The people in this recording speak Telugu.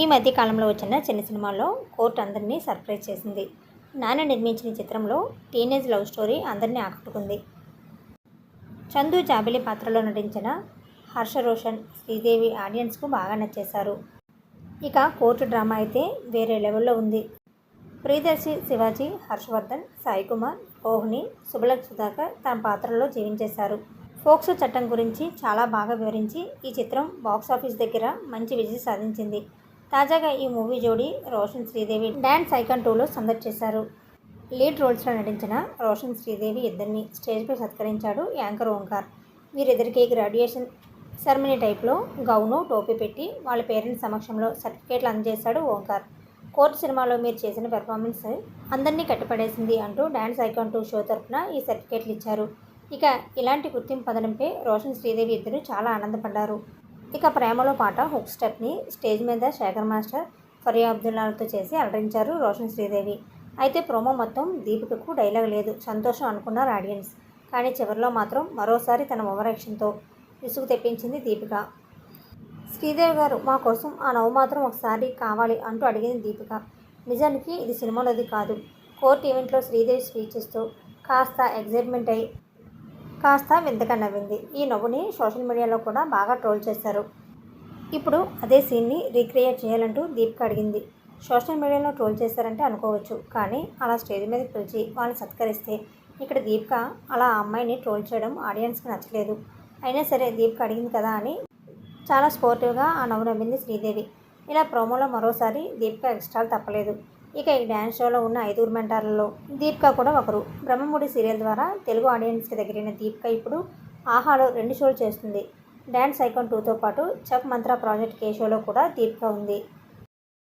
ఈ మధ్య కాలంలో వచ్చిన చిన్న సినిమాల్లో కోర్టు అందరినీ సర్ప్రైజ్ చేసింది. నాన్న నిర్మించిన చిత్రంలో టీనేజ్ లవ్ స్టోరీ అందరినీ ఆకట్టుకుంది. చందు జాబిలి పాత్రలో నటించిన హర్ష రోషన్ శ్రీదేవి ఆడియన్స్కు బాగా నచ్చేశారు. ఇక కోర్టు డ్రామా అయితే వేరే లెవెల్లో ఉంది. ప్రియదర్శి శివాజీ హర్షవర్ధన్ సాయి కుమార్ కోహ్ని సుబలక్ సుధాకర్ తన పాత్రలో జీవించేశారు. ఫోక్సో చట్టం గురించి చాలా బాగా వివరించి ఈ చిత్రం బాక్సాఫీస్ దగ్గర మంచి విజయం సాధించింది. తాజాగా ఈ మూవీ జోడీ రోషన్ శ్రీదేవి డ్యాన్స్ ఐకాన్ టూలో సందడి చేశారు. లీడ్ రోల్స్లో నటించిన రోషన్ శ్రీదేవి ఇద్దరిని స్టేజ్పై సత్కరించాడు యాంకర్ ఓంకార్. వీరిద్దరికీ గ్రాడ్యుయేషన్ సెరమనీ టైప్లో గౌను టోపీ పెట్టి వాళ్ళ పేరెంట్స్ సమక్షంలో సర్టిఫికేట్లు అందజేశాడు ఓంకార్. కోర్టు సినిమాలో మీరు చేసిన పెర్ఫార్మెన్స్ అందరినీ కట్టిపడేసింది అంటూ డ్యాన్స్ ఐకాన్ టూ షో తరఫున ఈ సర్టిఫికేట్లు ఇచ్చారు. ఇక ఇలాంటి గుర్తింపు పదనంపై రోషన్ శ్రీదేవి ఇద్దరు చాలా ఆనందపడ్డారు. ఇక ప్రేమలో పాట హుక్ స్టెప్ని స్టేజ్ మీద శేఖర్ మాస్టర్ ఫరియా అబ్దుల్లాలతో చేసి అలరించారు రోషన్ శ్రీదేవి. అయితే ప్రోమో మొత్తం దీపికకు డైలాగ్ లేదు. సంతోషం అనుకున్నారు ఆడియన్స్. కానీ చివరిలో మాత్రం మరోసారి తన ఓవరాక్షన్తో విసుగు తెప్పించింది దీపిక. శ్రీదేవి గారు మా కోసం ఆ నవ్వు మాత్రం ఒకసారి కావాలి అంటూ అడిగింది దీపిక. నిజానికి ఇది సినిమాలోది కాదు. కోర్ట్ ఈవెంట్లో శ్రీదేవి స్పీచ్ ఇస్తూ కాస్త ఎగ్జైట్మెంట్ అయి కాస్త వింతగా నవ్వింది. ఈ నవ్వుని సోషల్ మీడియాలో కూడా బాగా ట్రోల్ చేశారు. ఇప్పుడు అదే సీన్ని రీక్రియేట్ చేయాలంటూ దీపిక అడిగింది. సోషల్ మీడియాలో ట్రోల్ చేశారంటే అనుకోవచ్చు కానీ అలా స్టేజ్ మీద పిలిచి వాళ్ళని సత్కరిస్తే ఇక్కడ దీపిక అలా ఆ అమ్మాయిని ట్రోల్ చేయడం ఆడియన్స్కి నచ్చలేదు. అయినా సరే దీపిక అడిగింది కదా అని చాలా స్పోర్టివ్గా ఆ నవ్వు నవ్వింది శ్రీదేవి. ఇలా ప్రోమోలో మరోసారి దీపిక ఎక్స్ట్రాలు తప్పలేదు. ఇక ఈ డ్యాన్స్ షోలో ఉన్న ఐదుగురు మెంటార్లలో దీపిక కూడా ఒకరు. బ్రహ్మముడి సీరియల్ ద్వారా తెలుగు ఆడియన్స్కి దగ్గరైన దీపిక ఇప్పుడు ఆహాలో రెండు షోలు చేస్తుంది. డ్యాన్స్ ఐకాన్ టూతో పాటు చక్ మంత్ర ప్రాజెక్ట్ కే షోలో కూడా దీపిక ఉంది.